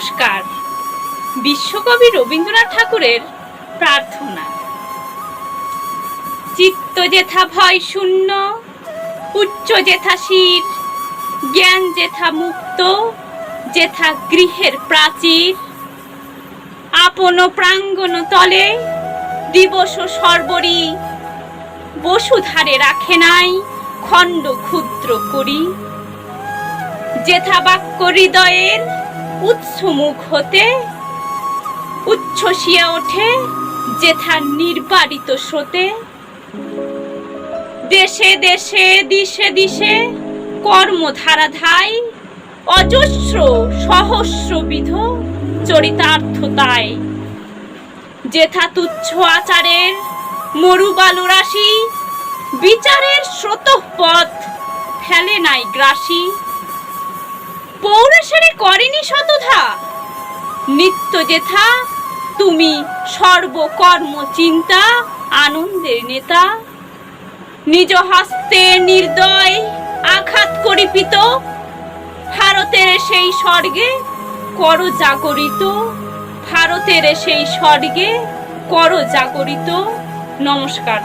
নমস্কার। বিশ্বকবি রবীন্দ্রনাথ ঠাকুরের প্রার্থনা। চিত্ত যেথা ভয় শূন্য, উচ্চ যেথা শির, জ্ঞান যেথা মুক্ত, যেথা গৃহের প্রাচীর, আপন প্রাঙ্গণ তলে দিবস সর্বরি, বসুধারে রাখে নাই খণ্ড ক্ষুদ্র করি। যেথা বাক্য হৃদয়ের উৎস মুখ হতে, উচ্ছ্বসিয়া ওঠে যেথা নির্বারিত স্রোতে। দেশে দেশে, দিশে দিশে কর্মধারা ধাই অজস্র সহস্রবিধ চরিতার্থতায় যেথা তুচ্ছ আচারের মরুবালু রাশি, বিচারের স্রোতপথ ফেলে নাই গ্রাসী। শতধা নিত্য যেথা, তুমি সর্বকর্ম চিন্তা, আনন্দের নেতা। নিজ হস্তে নির্দয়, আঘাত করিপিত, ভারতের সেই স্বর্গে কর জাগরিত। ভারতের সেই স্বর্গে কর জাগরিত। নমস্কার।